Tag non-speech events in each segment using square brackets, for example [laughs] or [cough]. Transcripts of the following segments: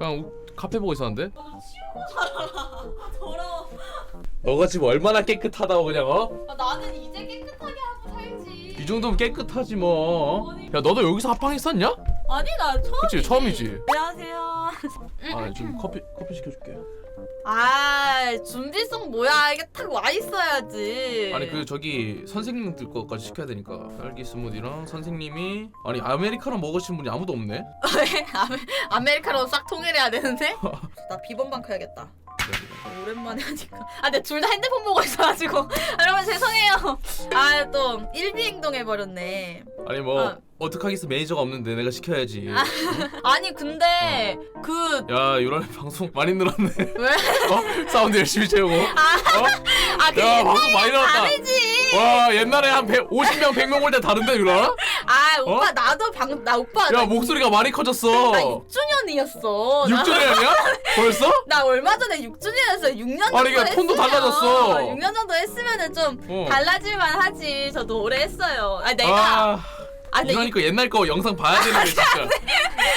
그냥 우- 카페 보고 있었는데 너 치우고 살아라. 더러워. 너가 지금 얼마나 깨끗하다고 그냥 어? 아, 나는 이제 깨끗하게 하고 살지. 이 정도면 깨끗하지 뭐. 야 너도 여기서 합방했었냐? 아니 나 처음. 그치 처음이지. 안녕하세요. 아좀 커피 커피 시켜줄게. 아 준비성 뭐야 이게 딱 와 있어야지. 아니 그 저기 선생님들 것까지 시켜야 되니까 딸기 스무디랑 선생님이 아니 아메리카노 먹으신 분이 아무도 없네. 왜 [laughs] 아메, 아메리카노 싹 통일해야 되는데? [laughs] 나 비번방 켜야겠다. 오랜만에 하니까. 아, 근데 둘 다 핸드폰 보고 있어가지고. 아, [laughs] 여러분 죄송해요. 아, 또 일비행동 해버렸네. 아니 뭐 아. 어떡하겠어 매니저가 없는데 내가 시켜야지. [laughs] 아니 근데 그야 유란이 [laughs] 방송 많이 늘었네. 왜? [laughs] 어? 사운드 열심히 채우고. 어? 아, 그 야 방송 많이 늘었다. 다르지. 와 옛날에 한 100, 50명 100명 올 때 다른데 유란아? 아, 오빠 나도 방, 나 오빠 야 나, 목소리가 많이 커졌어. 나 6주년이었어. 6주년 이야? 벌써? 나 얼마 전에 6주년이었어. 6년 정도 아니, 이게 톤도 했으면, 달라졌어. 6년 정도 했으면은 좀 어. 달라질만 하지. 저도 오래 했어요. 아, 내가 아, 아, 유란이 거 옛날 거 영상 봐야 되는데 진짜.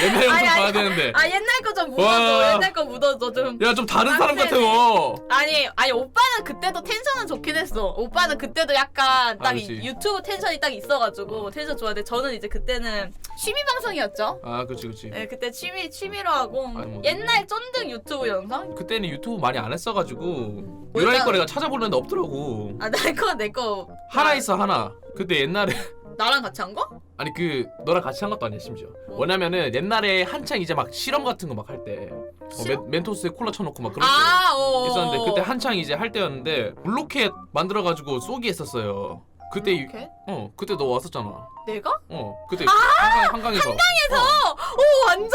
옛날 영상 아니, 봐야 아니, 되는데. 아 옛날 거 좀 와. 묻어줘 옛날 거 묻어줘 좀 야 좀 다른 사람 같아 빡세네. 너. 아니 아니 오빠는 그때도 텐션은 좋긴 했어 오빠는 그때도 약간 딱 아, 이- 그치. 유튜브 텐션이 딱 있어가지고 텐션 좋아했는데 저는 이제 그때는 취미 방송이었죠 아 그치 그치. 네 그때 취미 취미로 하고 아니, 뭐. 옛날 쫀득 유튜브 영상 그때는 유튜브 많이 안 했어가지고 뭐 유란이 일단- 거 내가 찾아보는데 없더라고. 아내 거 내 거 하나 있어 하나. 그때 옛날에 나랑 같이 한 거? 아니 그 너랑 같이 한 것도 아니야 심지어. 뭐? 뭐냐면은 옛날에 한창 이제 막 실험 같은 거 막 할 때. 어, 실험? 멘토스에 콜라 쳐놓고 막 그런 때아 어. 있었는데 그때 한창 이제 할 때였는데 블로켓 만들어가지고 쏘기 했었어요. 그때 이- 이렇게? 어 그때 너 왔었잖아. 내가? 어 그때 한강 한강에서. 한강에서. 오 완전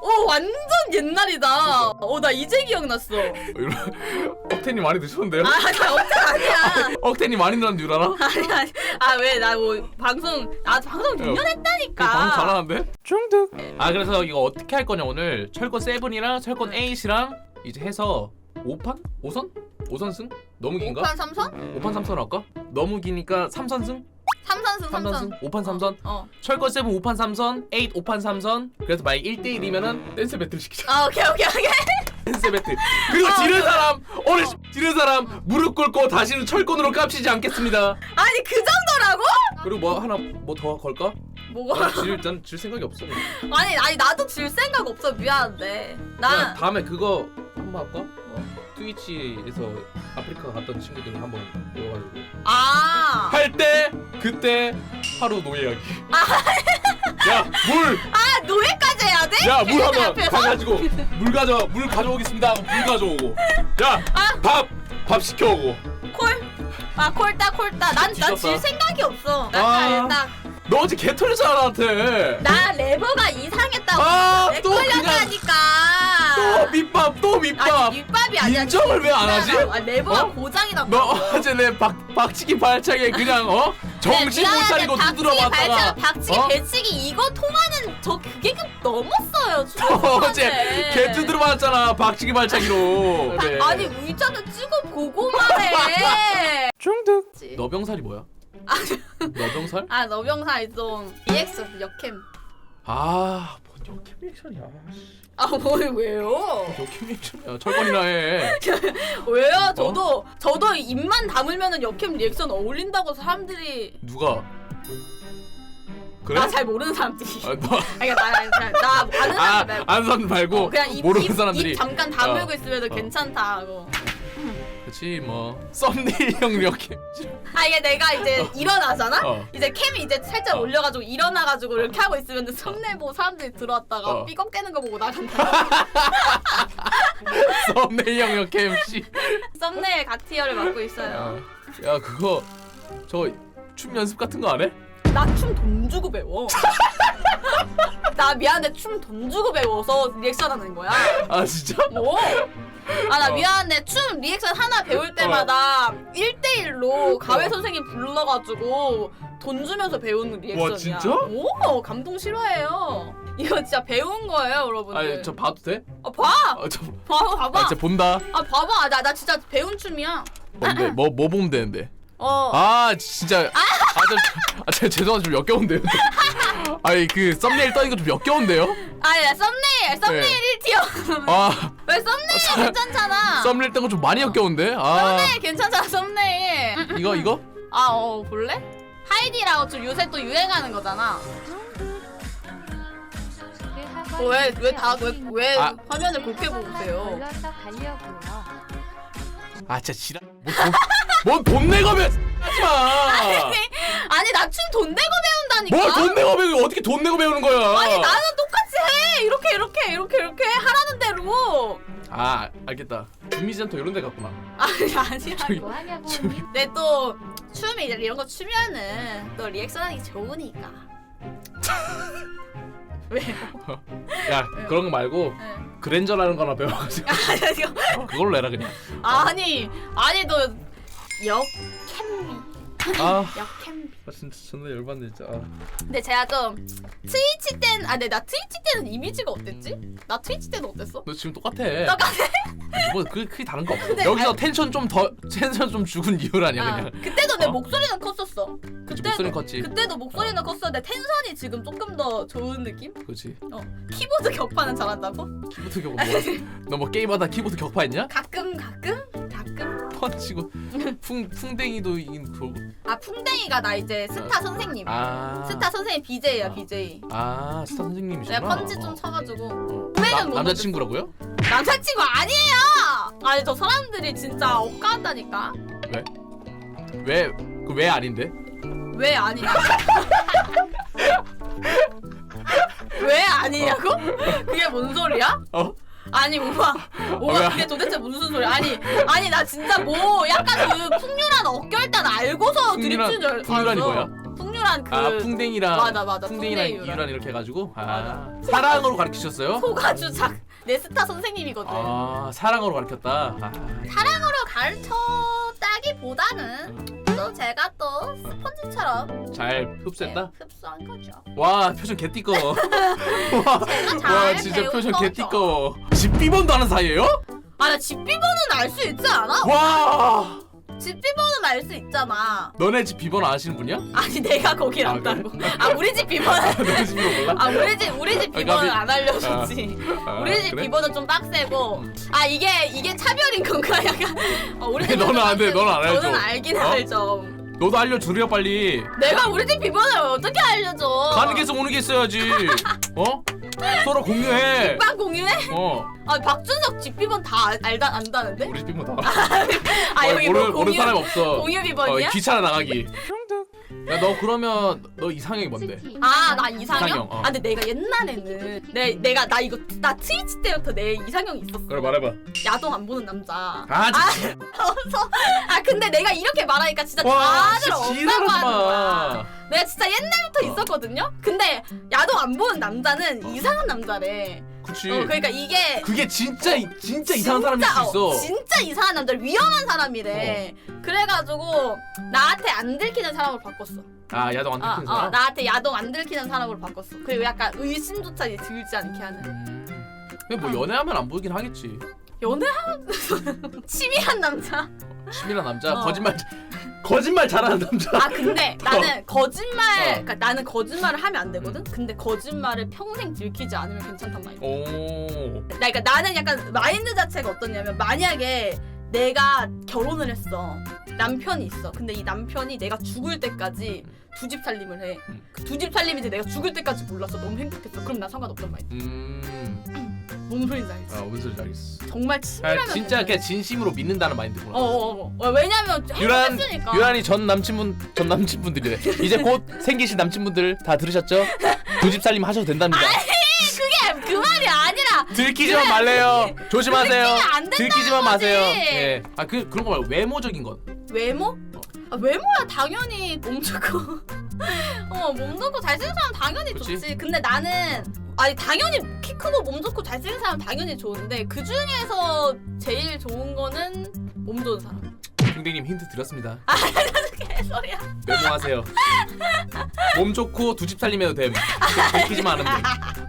오 완전 옛날이다 어 나 이제 기억났어 [laughs] 억텐이 많이 드셨는데요? 아나 어째 아니야 [laughs] 억텐이 많이 늘었는데 유라나? 아니 아니 아 왜 나 뭐 방송 아 방송 6년 그 했다니까 방송 잘하는데? 중득. 아 그래서 이거 어떻게 할 거냐 오늘 철권 세븐이랑 철권 에잇이랑 이제 해서 5판? 5선? 5선승? 너무 긴가? 5판 3선? 5판 3선 할까? 너무 기니까 3선승? 3선승 3선 3선승? 5판 3선? 어. 철권 세븐 5판 3선, 8 5판 3선. 그래서 만약 1대1이면은 댄스 배틀 시키자. 아 오케이 오케이 오케이 배틀. 그리고 아, 지른. 사람 오늘 지른 사람 무릎 꿇고 다시는 철권으로 깝치지 않겠습니다. 아니 그 정도라고? 그리고 뭐 하나 뭐 더 걸까? 뭐가 난 질, 일단 질 생각이 없어. 그냥. 아니 아니 나도 질 생각 없어 미안한데 그냥 나 다음에 그거 한번 할까? 트위치에서 아프리카 갔던 친구들 한번 모여가지고 아. 할 때 그때 하루 노예하기. 야 물, 아 노예까지 해야 돼? 야 물 한번 앞에서? 가가지고 물 가져 물 가져오겠습니다. 하고 물 가져오고. 야밥 밥 시켜오고. 콜? 아 콜따 콜따 난난 뒤졌다. 질 생각이 없어 아. 나, 나, 너 어제 개 털렸잖아 나한테. 나 레버가 이상했다고 아, 내 또 걸렸다니까 또 밑밥 또 밑밥. 아니 밑밥이 아니야 인정을 왜 안 하지? 아, 레버가 어? 고장이 났다 너 어제 내 박, 박치기 발차기에 그냥 어 정신 못 차리고 두드려 맞다가 박치기 어? 배치기 이거 통하는 저 그게 그 넘었어요 [laughs] 어제 개 두드려 맞았잖아 박치기 발차기로. 네. 아니 의자는 찍어 보고만 해 중득. 너병살이 뭐야? 아, 너병살? 아 너병사 좀 EX 역캠 아, 뭔 역캠 리액션이야. 아뭐 왜요 역캠 리액션이야. 철권이나 해. [laughs] 왜요 저도 저도 입만 다물면은 역캠 리액션 어울린다고 사람들이 누가? 그래? 나 잘 모르는 사람들이 아, 너, [laughs] 아니 나, 나, 나 아는 아, 사람들 말고 아는 사람 말고 어, 그냥 입, 모르는 입, 사람들이. 입 잠깐 다물고 어. 있으면 도 어. 괜찮다 하고 그렇지 뭐 썸네일형 역캠. 아 이게 내가 이제 일어나잖아 어. 이제 캠이 이제 살짝 어. 올려가지고 일어나가지고 이렇게 하고 있으면 썸네일 보고 사람들이 들어왔다가 어. 삐걱대는 거 보고 나간다 [laughs] 썸네일형 역캠 씨. 썸네일 각티어를 맡고 있어요 야, 야 그거 저 춤 연습 같은 거 안 해? 나 춤 돈 주고 배워 [laughs] 나 미안한데 춤 돈 주고 배워서 리액션 하는 거야 아 진짜? 뭐? 아 나 어. 미안한데 춤 리액션 하나 배울 때마다 1대1로 가회 선생님 불러가지고 돈 주면서 배우는 리액션이야 와, 진짜? 오 감동 싫어해요 이거 진짜 배운 거예요 여러분들 아니 저 봐도 돼? 아, 봐! 아, 저, 봐 봐 봐봐 아, 진짜 본다. 아 봐봐 나, 나 진짜 배운 춤이야 뭔데? 뭐, 뭐 보면 되는데? 어 아, 진짜. 아, 저, 아, 저, 죄송한데 좀 역겨운데요. 아니 그 썸네일 떠는 거좀 역겨운데요? 아니 썸네일 썸네일 1티어 아 왜 썸네일 괜찮잖아 썸네일 뜬 거 좀 많이 역겨운데? 아 썸네일 괜찮잖아 썸네일 이거 이거? 아어 볼래? 하이디라고 좀 요새 또 유행하는 거잖아 왜왜다왜왜 아. 화면을 그렇게 보세요 가려고요. 아 진짜 지랄. 뭔돈 내고 배 하지마. 아니 나 춤 돈 내고 배운다니까. 뭘돈 내고 배우 어떻게 돈 내고 배우는 거야? 아니 나는 똑같이 해. 이렇게 이렇게 이렇게 이렇게 하라는 대로. 아 알겠다. 주미센터 이런 데 갔구나. 아니 아니야 저기 뭐 하냐고. 저기. 근데 또 춤이 이런 거 추면은 또 리액션 하는 게 좋으니까 [laughs] 왜요? 야 그런 거 말고 네. 그랜저라는 거나 배워가지고. 아니 어, 그걸로 해라 그냥. 아니 아니 너 역캠비 아. [laughs] 아, 진짜 존나 열받네 진짜. 아. 근데 제가 좀 트위치 때는 아 근데 나 트위치 때는 이미지가 어땠지? 나 트위치 때는 어땠어? 너 지금 똑같아. 똑같아? 뭐 그게 크게 다른 거 없어. 근데 여기서 아- 텐션 좀 더 텐션 좀 죽은 이유라니야 아, 그냥. 그때도 내 어? 목소리는 컸었어. 그치 그때도- 목소리 컸지. 그때도 목소리는 컸었는데 텐션이 지금 조금 더 좋은 느낌? 그치. 어. 키보드 격파는 잘한다고? 키보드 격파 뭐너뭐 [laughs] 게임하다 키보드 격파했냐? 가끔 가끔? 가끔? 펀치고 풍 풍뎅이도 이긴 그거 아 풍뎅이가 나 이제 스타 선생님 아 스타 선생님 BJ야 아. BJ 아 스타 선생님이시구나 내가 펀치 좀 어. 쳐가지고 어. 남- 못 남자친구라고요? 남자친구 아니에요 아니 저 사람들이 진짜 억까한다니까 왜? 그 왜 아닌데? 왜 아니냐 [laughs] 왜 아니냐고? 그게 뭔 소리야? 어? 아니 오빠 오빠 왜? 그게 도대체 무슨 소리야 아니 아니 나 진짜 뭐 약간 그 풍류란 어결단 알고서 풍류란- 드립친 줄 풍류란이. 뭐야? 풍류란 그 아 풍뎅이랑 맞아, 맞아. 풍뎅이랑 풍뎅이 이유란 이렇게 해가지고 아. 사랑으로 가르치셨어요? 소가주작 내 스타 선생님이거든 아 사랑으로 가르쳤다. 아, 사랑으로 가르쳤다기보다는 또 제가 또 스펀지처럼 잘 네, 흡수했다. 흡수한 거죠 와 표정 개띠꺼워. [laughs] 제가 와, 잘와 진짜 배운 표정 거죠. 개띠꺼워. 집 비번도 아는 사이예요? 아나 집 비번은 알 수 있지 않아? 와 집 비번은 알 수 있잖아 너네 집 비번 아시는 분이야? 아니 내가 거길 아, 안다고 아 우리 집 비번 너네 집 비번 몰라? 아 우리 집 우리 집 아, 비번은 까비. 안 알려줬지 아, 우리 집 그래? 비번은 좀 빡세고 아 이게 이게 차별인 건가 [laughs] 약간 어, 우리 집 너는 비번은 안 돼, 빡세고 너는 안 알죠. 저는 알긴 어? 알죠 너도 알려주려 빨리. 내가 우리 집 비번을 어떻게 알려줘 가는 게 있어 오는 게 있어야지. [laughs] 어? 서로 공유해. 빵 공유해? 어. 아 박준석 집 비번 다 알, 알다 안다는데? 우리 집 비번 다. [laughs] 아 여기 뭐 모르는 모르는 공유 사람 없어. 공유 어, 비번이야? 귀찮아 나가기. 야 너 그러면 너 이상형이 뭔데? 아 나 이상형? 이상형, 어. 아 근데 내가 옛날에는 내 내가 나 이거 나 트위치 때부터 내 이상형이 있었어. 그래 말해봐. 야동 안 보는 남자. 아 진짜. 아 근데 내가 이렇게 말하니까 진짜 와 다들 진짜 없다고 하는 거야. 마. 내가 진짜 옛날부터 있었거든요. 근데 야동 안 보는 남자는 이상한 남자래. 그치. 어 그러니까 이게 그게 진짜 이- 진짜 이상한 사람일 수 어, 있어. 진짜 이상한 남자 위험한 사람이래. 그래가지고 나한테 안 들키는 사람으로 바꿨어. 아 야동 안 어, 듣는 어, 사람. 나한테 야동 안 들키는 사람으로 바꿨어. 그리고 약간 의심조차 이제 들지 않게 하는. 음. 근데 뭐 연애하면 안 보이긴 하겠지. 연애하면 [laughs] 치밀한 남자. 치밀한 남자, 어. 거짓말 거짓말 잘하는 남자. 아 근데 [laughs] 나는 거짓말, 어. 그러니까 나는 거짓말을 하면 안 되거든. 근데 거짓말을 평생 들키지 않으면 괜찮단 말이야. 오. 나 그러니까 나는 약간 마인드 자체가 어떠냐면 만약에 내가 결혼을 했어. 남편이 있어. 근데 이 남편이 내가 죽을 때까지 두 집 살림을 해. 음. 두 집 살림인데 내가 죽을 때까지 몰랐어. 너무 행복했어. 그럼 난 상관없단 말이야. 음. 뭔 소리인지 알지? 아 무슨 소리인지 알겠어. 정말 아, 진짜 되는 그냥 진심으로 믿는다는 마인드구나. 어어어 어, 왜냐면 유란 행복했으니까 유란이 전 남친분 전 남친분들이래. 이제 곧 생기실 남친분들 다 들으셨죠? 두 집 살림 하셔도 된답니다. 그게 그 말이 아니라 들키지만 말래요. 조심하세요. 들키면 안 된다는 들키지만 마세요. 거지. 예. 아그 그런 거 말고 외모적인 건. 외모? 아, 외모야 당연히 몸 좋고 어 몸 좋고 잘생긴 사람 당연히 그치? 좋지 근데 나는 아니 당연히 키 크고 몸 좋고 잘생긴 사람 당연히 좋은데 그 중에서 제일 좋은 거는 몸 좋은 사람 핑딩님 힌트 드렸습니다. [laughs] 개소리야 메모하세요. 몸 좋고 두 집 살림해도 됨. [laughs] 않으면 돼. [laughs]